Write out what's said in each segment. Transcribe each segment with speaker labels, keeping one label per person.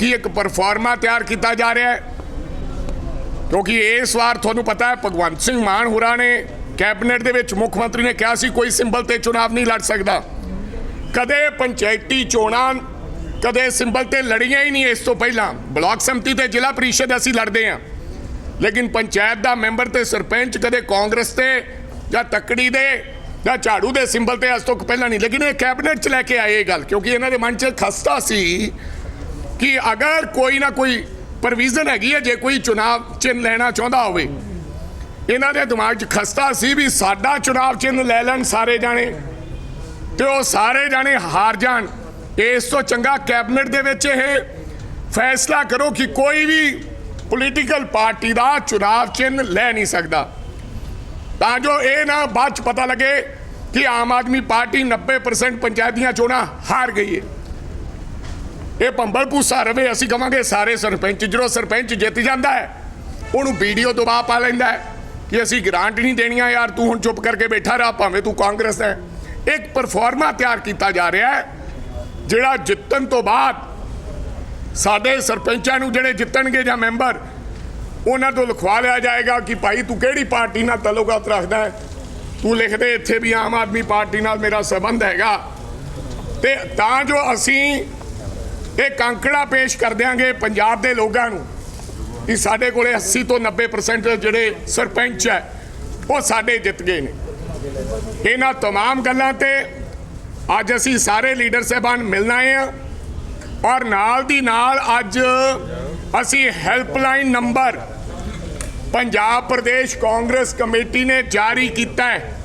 Speaker 1: ਕੀ ਇੱਕ ਪਰਫਾਰਮਾ ਤਿਆਰ ਕੀਤਾ ਜਾ ਰਿਹਾ ਹੈ। ਕਿਉਂਕਿ ਇਸ ਵਾਰ ਤੁਹਾਨੂੰ ਪਤਾ ਹੈ, ਭਗਵੰਤ ਸਿੰਘ ਮਾਨ ਹੋਰਾਂ ਨੇ ਕੈਬਨਿਟ ਦੇ ਵਿੱਚ ਮੁੱਖ ਮੰਤਰੀ ਨੇ ਕਿਹਾ ਸੀ, ਕੋਈ ਸਿੰਬਲ ਤੇ ਚੁਣਾਵ ਨਹੀਂ ਲੜ ਸਕਦਾ। ਕਦੇ ਪੰਚਾਇਤੀ ਚੋਣਾਂ, ਕਦੇ ਸਿੰਬਲ ਤੇ ਲੜੀਆਂ ਹੀ ਨਹੀਂ ਇਸ ਤੋਂ ਪਹਿਲਾਂ। ਬਲਾਕ ਸੰਮਤੀ ਤੇ ਜ਼ਿਲ੍ਹਾ ਪ੍ਰੀਸ਼ਦ ਅਸੀਂ ਲੜਦੇ ਹਾਂ। ਲੇਕਿਨ ਪੰਚਾਇਤ ਦਾ ਮੈਂਬਰ ਤੇ ਸਰਪੰਚ ਕਦੇ ਕਾਂਗਰਸ ਤੇ ਜਾਂ ਤੱਕੜੀ ਦੇ ਜਾਂ ਝਾੜੂ ਦੇ ਸਿੰਬਲ ਤੇ ਅੱਜ ਤੋਂ ਪਹਿਲਾਂ ਨਹੀਂ। ਲੇਕਿਨ ਇਹ ਕੈਬਨਿਟ 'ਚ ਲੈ ਕੇ ਆਏ ਇਹ ਗੱਲ, ਕਿਉਂਕਿ ਇਹਨਾਂ ਦੇ ਮਨ 'ਚ ਖਸਤਾ ਸੀ ਕਿ ਅਗਰ ਕੋਈ ਨਾ ਕੋਈ ਪ੍ਰੋਵੀਜ਼ਨ ਹੈਗੀ ਹੈ, ਜੇ ਕੋਈ ਚੁਣਾਵ ਚਿੰਨ੍ਹ ਲੈਣਾ ਚਾਹੁੰਦਾ ਹੋਵੇ, ਇਹਨਾਂ ਦੇ ਦਿਮਾਗ 'ਚ ਖਸਤਾ ਸੀ ਵੀ ਸਾਡਾ ਚੁਣਾਵ ਚਿੰਨ੍ਹ ਲੈ ਲੈਣ ਸਾਰੇ ਜਾਣੇ ਤੇ ਉਹ ਸਾਰੇ ਜਾਣੇ ਹਾਰ ਜਾਣ। ਇਸ ਤੋਂ ਚੰਗਾ ਕੈਬਨਿਟ ਦੇ ਵਿੱਚ ਇਹ ਫੈਸਲਾ ਕਰੋ ਕਿ ਕੋਈ ਵੀ ਪੋਲੀਟੀਕਲ ਪਾਰਟੀ ਦਾ ਚੁਣਾਵ ਚਿੰਨ੍ਹ ਲੈ ਨਹੀਂ ਸਕਦਾ। ਤਾਂ ਜੋ ਇਹ ਨਾ ਬਾਅਦ ਚ ਪਤਾ ਲੱਗੇ ਕਿ ਆਮ ਆਦਮੀ ਪਾਰਟੀ 90% ਪੰਚਾਇਤ ਦੀਆਂ ਚੋਣਾਂ ਹਾਰ ਗਈ ਹੈ। ਇਹ ਭੰਬਲ ਭੂਸਾ ਰਵੇ, ਅਸੀਂ ਕਵਾਂਗੇ ਸਾਰੇ ਸਰਪੰਚ, ਜਦੋਂ ਸਰਪੰਚ ਜਿੱਤ ਜਾਂਦਾ ਹੈ, ਉਹਨੂੰ ਵੀਡੀਓ ਦਬਾ ਪਾ ਲੈਂਦਾ ਹੈ ਕਿ ਅਸੀਂ ਗ੍ਰਾਂਟ ਨਹੀਂ ਦੇਣੀਆਂ, ਯਾਰ ਤੂੰ ਹੁਣ ਚੁੱਪ ਕਰਕੇ ਬੈਠਾ ਰਹਾ, ਭਾਵੇਂ ਤੂੰ ਕਾਂਗਰਸ ਹੈ। ਇੱਕ ਪਰਫਾਰਮਾ ਤਿਆਰ ਕੀਤਾ ਜਾ ਰਿਹਾ ਹੈ, ਜਿਹੜਾ ਜਿੱਤਣ ਤੋਂ ਬਾਅਦ ਸਾਡੇ ਸਰਪੰਚਾਂ ਨੂੰ ਜਿਹੜੇ ਜਿੱਤਣਗੇ ਜਾਂ ਮੈਂਬਰ, ਉਹਨਾਂ ਤੋਂ ਲਿਖਵਾ ਲਿਆ ਜਾਏਗਾ ਕਿ ਭਾਈ ਤੂੰ ਕਿਹੜੀ ਪਾਰਟੀ ਨਾਲ ਤਾਲੁਕਾਤ ਰੱਖਦਾ ਹੈ? ਤੂੰ ਲਿਖਦੇ ਇੱਥੇ ਵੀ ਆਮ ਆਦਮੀ ਪਾਰਟੀ ਨਾਲ ਮੇਰਾ ਸੰਬੰਧ ਹੈਗਾ। ਤੇ ਤਾਂ ਜੋ ਅਸੀਂ ਇਹ ਕਾਂਕੜਾ ਪੇਸ਼ ਕਰ ਦਿਆਂਗੇ ਪੰਜਾਬ ਦੇ ਲੋਕਾਂ ਨੂੰ ਕਿ ਸਾਡੇ ਕੋਲੇ 80 ਤੋਂ 90% ਜਿਹੜੇ ਸਰਪੰਚ ਹੈ ਉਹ ਸਾਡੇ ਜਿੱਤ ਗਏ ਨੇ ਇਹਨਾਂ तमाम ਗੱਲਾਂ ਤੇ ਅੱਜ ਅਸੀਂ ਸਾਰੇ ਲੀਡਰ ਸਾਹਿਬਾਨ ਮਿਲਣ ਆਏ ਆ ਔਰ ਨਾਲ ਦੀ ਨਾਲ ਅੱਜ ਅਸੀਂ helpline number Punjab Pradesh Congress committee ਨੇ ਜਾਰੀ ਕੀਤਾ ਹੈ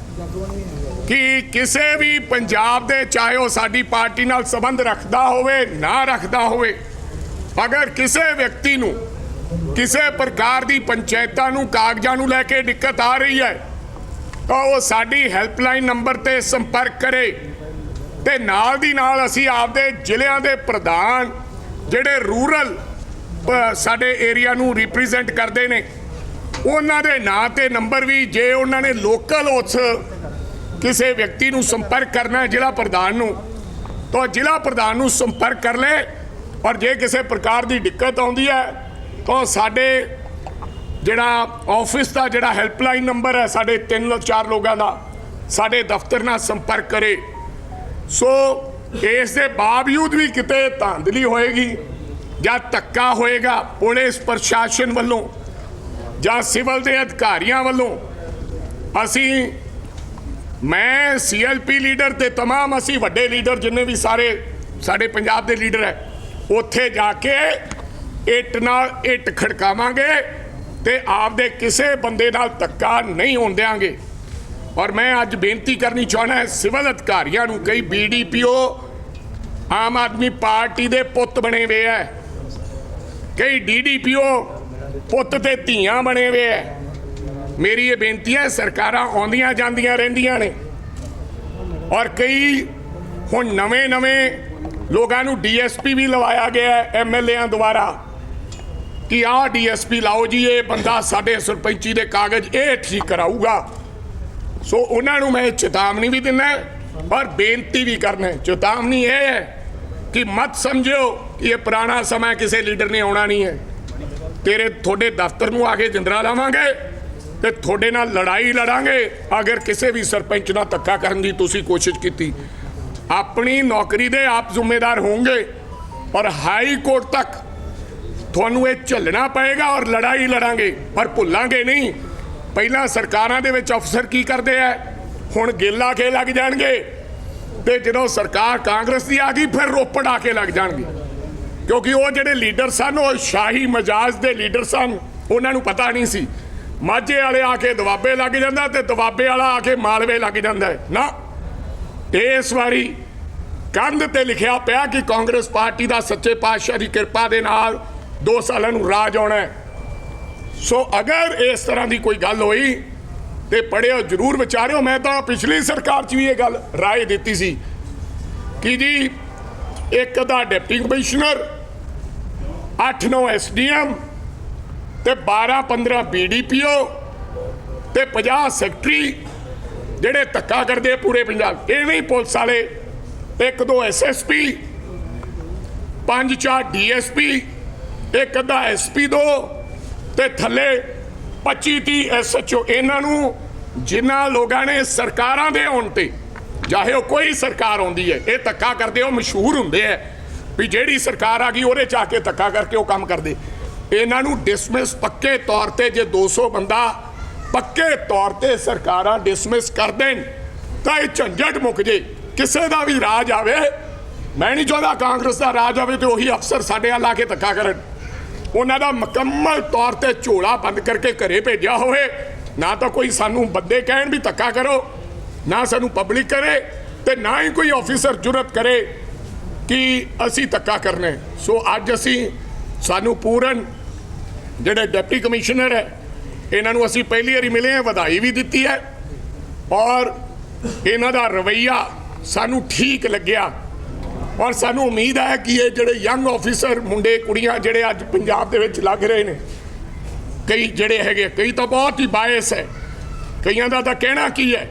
Speaker 1: ਕਿ ਕਿਸੇ ਵੀ ਪੰਜਾਬ ਦੇ, ਚਾਹੇ ਉਹ ਸਾਡੀ ਪਾਰਟੀ ਨਾਲ ਸੰਬੰਧ ਰੱਖਦਾ ਹੋਵੇ, ਨਾ ਰੱਖਦਾ ਹੋਵੇ, ਅਗਰ ਕਿਸੇ ਵਿਅਕਤੀ ਨੂੰ, ਕਿਸੇ ਪ੍ਰਕਾਰ ਦੀ ਪੰਚਾਇਤਾਂ ਨੂੰ, ਕਾਗਜ਼ਾਂ ਨੂੰ ਲੈ ਕੇ ਦਿੱਕਤ ਆ ਰਹੀ ਹੈ, ਤਾਂ ਉਹ ਸਾਡੀ ਹੈਲਪਲਾਈਨ ਨੰਬਰ ਤੇ ਸੰਪਰਕ ਕਰੇ। ਤੇ ਨਾਲ ਦੀ ਨਾਲ ਅਸੀਂ ਆਪਦੇ ਜ਼ਿਲ੍ਹਿਆਂ ਦੇ ਪ੍ਰਧਾਨ, ਜਿਹੜੇ ਰੂਰਲ ਸਾਡੇ ਏਰੀਆ ਨੂੰ ਰਿਪਰੈਜ਼ੈਂਟ ਕਰਦੇ ਨੇ, ਉਹਨਾਂ ਦੇ ਨਾਂ ਤੇ ਨੰਬਰ ਵੀ, ਜੇ ਉਹਨਾਂ ਨੇ ਲੋਕਲ ਉਸ ਕਿਸੇ ਵਿਅਕਤੀ ਨੂੰ ਸੰਪਰਕ ਕਰਨਾ ਹੈ ਜ਼ਿਲ੍ਹਾ ਪ੍ਰਧਾਨ ਨੂੰ, ਤਾਂ ਜ਼ਿਲ੍ਹਾ ਪ੍ਰਧਾਨ ਨੂੰ ਸੰਪਰਕ ਕਰ ਲੈ ਔਰ ਜੇ ਕਿਸੇ ਪ੍ਰਕਾਰ ਦੀ ਦਿੱਕਤ ਆਉਂਦੀ ਹੈ, ਤਾਂ ਸਾਡੇ ਜਿਹੜਾ ਆਫਿਸ ਦਾ ਜਿਹੜਾ ਹੈਲਪਲਾਈਨ ਨੰਬਰ ਹੈ, ਸਾਡੇ 3 ਚਾਰ ਲੋਕਾਂ ਦਾ, ਸਾਡੇ ਦਫ਼ਤਰ ਨਾਲ ਸੰਪਰਕ ਕਰੇ। ਸੋ ਇਸ ਦੇ ਬਾਵਜੂਦ ਵੀ ਕਿਤੇ ਧਾਂਦਲੀ ਹੋਏਗੀ ਜਾਂ ਧੱਕਾ ਹੋਏਗਾ ਪੁਲਿਸ ਪ੍ਰਸ਼ਾਸਨ ਵੱਲੋਂ ਜਾਂ ਸਿਵਲ ਦੇ ਅਧਿਕਾਰੀਆਂ ਵੱਲੋਂ, ਅਸੀਂ ਮੈਂ ਸੀਐਲਪੀ ਲੀਡਰ ਤੇ तमाम ਅਸੀਂ ਵੱਡੇ ਲੀਡਰ ਜਿੰਨੇ ਵੀ ਸਾਰੇ ਸਾਡੇ ਪੰਜਾਬ ਦੇ ਲੀਡਰ ਹੈ ਉੱਥੇ ਜਾ ਕੇ ਇੱਟ ਨਾਲ ਇੱਟ ਖੜਕਾਵਾਂਗੇ ਤੇ ਆਪਦੇ ਕਿਸੇ ਬੰਦੇ ਨਾਲ ਧੱਕਾ ਨਹੀਂ ਹੋਣ ਦਿਆਂਗੇ ਔਰ ਮੈਂ ਅੱਜ ਬੇਨਤੀ ਕਰਨੀ ਚਾਹਣਾ ਹੈ ਸਿਵਲ ਅਧਿਕਾਰੀਆਂ ਨੂੰ ਕਈ ਬੀਡੀਪੀਓ ਆਮ ਆਦਮੀ ਪਾਰਟੀ ਦੇ ਪੁੱਤ ਬਣੇ ਹੋਏ ਐ ਕਈ ਡੀਡੀਪੀਓ ਪੁੱਤ ਤੇ ਧੀਆਂ ਬਣੇ ਹੋਏ ਐ ਮੇਰੀ ਇਹ ਬੇਨਤੀ ਹੈ, ਸਰਕਾਰਾਂ ਆਉਂਦੀਆਂ ਜਾਂਦੀਆਂ ਰਹਿੰਦੀਆਂ ਨੇ। ਔਰ ਕਈ ਹੁਣ ਨਵੇਂ-ਨਵੇਂ ਲੋਕਾਂ ਨੂੰ ਡੀਐਸਪੀ ਵੀ ਲਵਾਇਆ ਗਿਆ ਹੈ ਐਮਐਲਏਆਂ ਦੁਆਰਾ ਕਿ ਆਹ ਡੀਐਸਪੀ ਲਾਓ ਜੀ, ਇਹ ਬੰਦਾ ਸਾਡੇ ਸਰਪੰਚੀ ਦੇ ਕਾਗਜ਼ ਇਹ ਠੀਕ ਕਰਾਊਗਾ। ਸੋ ਉਹਨਾਂ ਨੂੰ ਮੈਂ ਚੇਤਾਵਨੀ ਵੀ ਦਿੰਦਾ ਔਰ ਬੇਨਤੀ ਵੀ ਕਰਨਾ ਚੇਤਾਵਨੀ ਇਹ ਹੈ ਕਿ ਮਤ ਸਮਝਿਓ ਕਿ ਇਹ ਪੁਰਾਣਾ ਸਮਾਂ ਕਿਸੇ ਲੀਡਰ ਨੇ ਆਉਣਾ ਨਹੀਂ ਹੈ। ਤੇਰੇ, ਤੁਹਾਡੇ ਦਫ਼ਤਰ ਨੂੰ ਆ ਕੇ ਜਿੰਦਰਾ ਲਾਵਾਂਗੇ। ਤੇ ਤੁਹਾਡੇ ਨਾਲ ਲੜਾਈ ਲੜਾਂਗੇ। ਅਗਰ ਕਿਸੇ ਵੀ ਸਰਪੰਚ ਨਾਲ ਧੱਕਾ ਕਰਨ ਦੀ ਤੁਸੀਂ ਕੋਸ਼ਿਸ਼ ਕੀਤੀ, ਆਪਣੀ ਨੌਕਰੀ ਦੇ ਆਪ ਜ਼ਿੰਮੇਦਾਰ ਹੋਵੋਗੇ ਔਰ ਹਾਈ ਕੋਰਟ ਤੱਕ ਤੁਹਾਨੂੰ ਇਹ ਝੱਲਣਾ ਪਏਗਾ ਔਰ ਲੜਾਈ ਲੜਾਂਗੇ, ਪਰ ਭੁੱਲਾਂਗੇ ਨਹੀਂ। ਪਹਿਲਾਂ ਸਰਕਾਰਾਂ ਦੇ ਵਿੱਚ ਅਫਸਰ ਕੀ ਕਰਦੇ ਆ? ਹੁਣ ਗੇਲਾ ਕੇ ਲੱਗ ਜਾਣਗੇ ਤੇ ਜਦੋਂ ਸਰਕਾਰ ਕਾਂਗਰਸ ਦੀ ਆ ਗਈ, ਫਿਰ ਰੋਪੜ ਆ ਕੇ ਲੱਗ ਜਾਣਗੇ। ਕਿਉਂਕਿ ਉਹ ਜਿਹੜੇ ਲੀਡਰ ਸਨ, ਉਹ ਸ਼ਾਹੀ ਮਜਾਜ ਦੇ ਲੀਡਰ ਸਨ, ਉਹਨਾਂ ਨੂੰ ਪਤਾ ਨਹੀਂ ਸੀ ਮਾਝੇ ਵਾਲੇ ਆ ਕੇ ਦਵਾਬੇ ਲੱਗ ਜਾਂਦਾ ਤੇ ਦਵਾਬੇ ਵਾਲਾ ਆ ਕੇ ਮਾਲਵੇ ਲੱਗ ਜਾਂਦਾ ਹੈ। ਨਾ, ਇਸ ਵਾਰੀ ਕੰਧ ਤੇ ਲਿਖਿਆ ਪਿਆ ਕਿ ਕਾਂਗਰਸ ਪਾਰਟੀ ਦਾ ਸੱਚੇ ਪਾਤਸ਼ਾਹ ਦੀ ਕਿਰਪਾ ਦੇ ਨਾਲ 2 ਸਾਲਾਂ ਨੂੰ ਰਾਜ ਆਉਣਾ ਹੈ। ਸੋ ਅਗਰ ਇਸ ਤਰ੍ਹਾਂ ਦੀ ਕੋਈ ਗੱਲ ਹੋਈ ਤੇ ਪੜਿਓ ਜਰੂਰ ਵਿਚਾਰਿਓ, ਮੈਂ ਤਾਂ ਪਿਛਲੀ ਸਰਕਾਰ 'ਚ ਵੀ ਇਹ ਗੱਲ ਰਾਏ ਦਿੱਤੀ ਸੀ ਕਿ ਜੀ ਇੱਕ ਦਾ ਡਿਪਟੀ ਕਮਿਸ਼ਨਰ 8-9 ਐਸਡੀਐਮ ਤੇ 12-15 ਬੀਡੀਪੀਓ ਤੇ 50 ਸੈਕਟਰੀ ਜਿਹੜੇ ਧੱਕਾ ਕਰਦੇ ਪੂਰੇ ਪੰਜਾਬ। ਐਵੇਂ ਹੀ ਪੁਲਿਸ ਵਾਲੇ, ਇੱਕ ਦੋ ਐਸਐਸਪੀ ਪੰਜ ਚਾਰ ਡੀਐਸਪੀ ਇੱਕ ਅੱਧਾ ਐਸਪੀ ਦੋ ਤੇ ਥੱਲੇ 25 30 ਐਸਐਚਓ ਇਹਨਾਂ ਨੂੰ ਜਿਨ੍ਹਾਂ ਲੋਕਾਂ ਨੇ ਸਰਕਾਰਾਂ ਦੇ ਹੋਣ ਤੇ, ਚਾਹੇ ਉਹ ਕੋਈ ਸਰਕਾਰ ਆਉਂਦੀ ਹੈ, ਇਹ ਧੱਕਾ ਕਰਦੇ, ਉਹ ਮਸ਼ਹੂਰ ਹੁੰਦੇ ਐ ਵੀ ਜਿਹੜੀ ਸਰਕਾਰ ਆ ਗਈ, ਉਹਦੇ ਚ ਆ ਕੇ ਧੱਕਾ ਕਰਕੇ ਉਹ ਕੰਮ ਕਰਦੇ। ਇਹਨਾਂ ਨੂੰ ਡਿਸਮਿਸ ਪੱਕੇ ਤੌਰ ਤੇ ਜੇ 200 ਬੰਦਾ ਪੱਕੇ ਤੌਰ ਤੇ ਸਰਕਾਰਾਂ ਡਿਸਮਿਸ ਕਰ ਦੇਣ, ਤਾਂ ਇਹ ਝੰਜਟ ਮੁੱਕ ਜੇ। ਕਿਸੇ ਦਾ ਵੀ ਰਾਜ ਆਵੇ, ਮੈਂ ਨਹੀਂ ਚਾਹੁੰਦਾ ਕਾਂਗਰਸ ਦਾ ਰਾਜ ਆਵੇ ਤੇ ਉਹੀ ਅਫਸਰ ਸਾਡੇ ਵੱਲ ਲਾ ਕੇ ਧੱਕਾ ਕਰਨ। ਉਹਨਾਂ ਦਾ ਮੁਕੰਮਲ ਤੌਰ ਤੇ ਝੋਲਾ ਬੰਦ ਕਰਕੇ ਘਰੇ ਭੇਜਿਆ ਹੋਵੇ, ਨਾ ਤਾਂ ਕੋਈ ਸਾਨੂੰ ਬੰਦੇ ਕਹਿਣ ਵੀ ਧੱਕਾ ਕਰੋ, ਨਾ ਸਾਨੂੰ ਪਬਲਿਕ ਕਰੇ ਤੇ ਨਾ ਹੀ ਕੋਈ ਆਫੀਸਰ ਜੁਰਤ ਕਰੇ ਕਿ ਅਸੀਂ ਧੱਕਾ ਕਰਨਾ ਸੋ ਅੱਜ ਅਸੀਂ ਸਾਨੂੰ ਪੂਰਨ ਜਿਹੜੇ ਡਿਪਟੀ ਕਮਿਸ਼ਨਰ ਹੈ, ਇਹਨਾਂ ਨੂੰ ਅਸੀਂ ਪਹਿਲੀ ਵਾਰੀ ਮਿਲੇ ਹਾਂ, ਵਧਾਈ ਵੀ ਦਿੱਤੀ ਹੈ ਔਰ ਇਹਨਾਂ ਦਾ ਰਵਈਆ ਸਾਨੂੰ ਠੀਕ ਲੱਗਿਆ। ਔਰ ਸਾਨੂੰ ਉਮੀਦ ਹੈ ਕਿ ਇਹ ਜਿਹੜੇ ਯੰਗ ਆਫੀਸਰ ਮੁੰਡੇ, ਕੁੜੀਆਂ ਜਿਹੜੇ ਅੱਜ ਪੰਜਾਬ ਦੇ ਵਿੱਚ ਲੱਗ ਰਹੇ ਨੇ, ਕਈ ਜਿਹੜੇ ਹੈਗੇ ਕਈ ਤਾਂ ਬਹੁਤ ਹੀ ਬਾਇਸ ਹੈ। ਕਈਆਂ ਦਾ ਤਾਂ ਕਹਿਣਾ ਕੀ ਹੈ?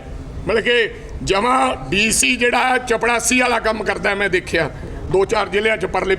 Speaker 1: ਮਤਲਬ ਕਿ ਜਮਾ ਡੀਸੀ ਜਿਹੜਾ ਚਪੜਾਸੀ ਵਾਲਾ ਕੰਮ ਕਰਦਾ ਮੈਂ ਦੇਖਿਆ। ਦੋ ਚਾਰ ਜ਼ਿਲ੍ਹਿਆਂ ਚ ਪਰਲੇ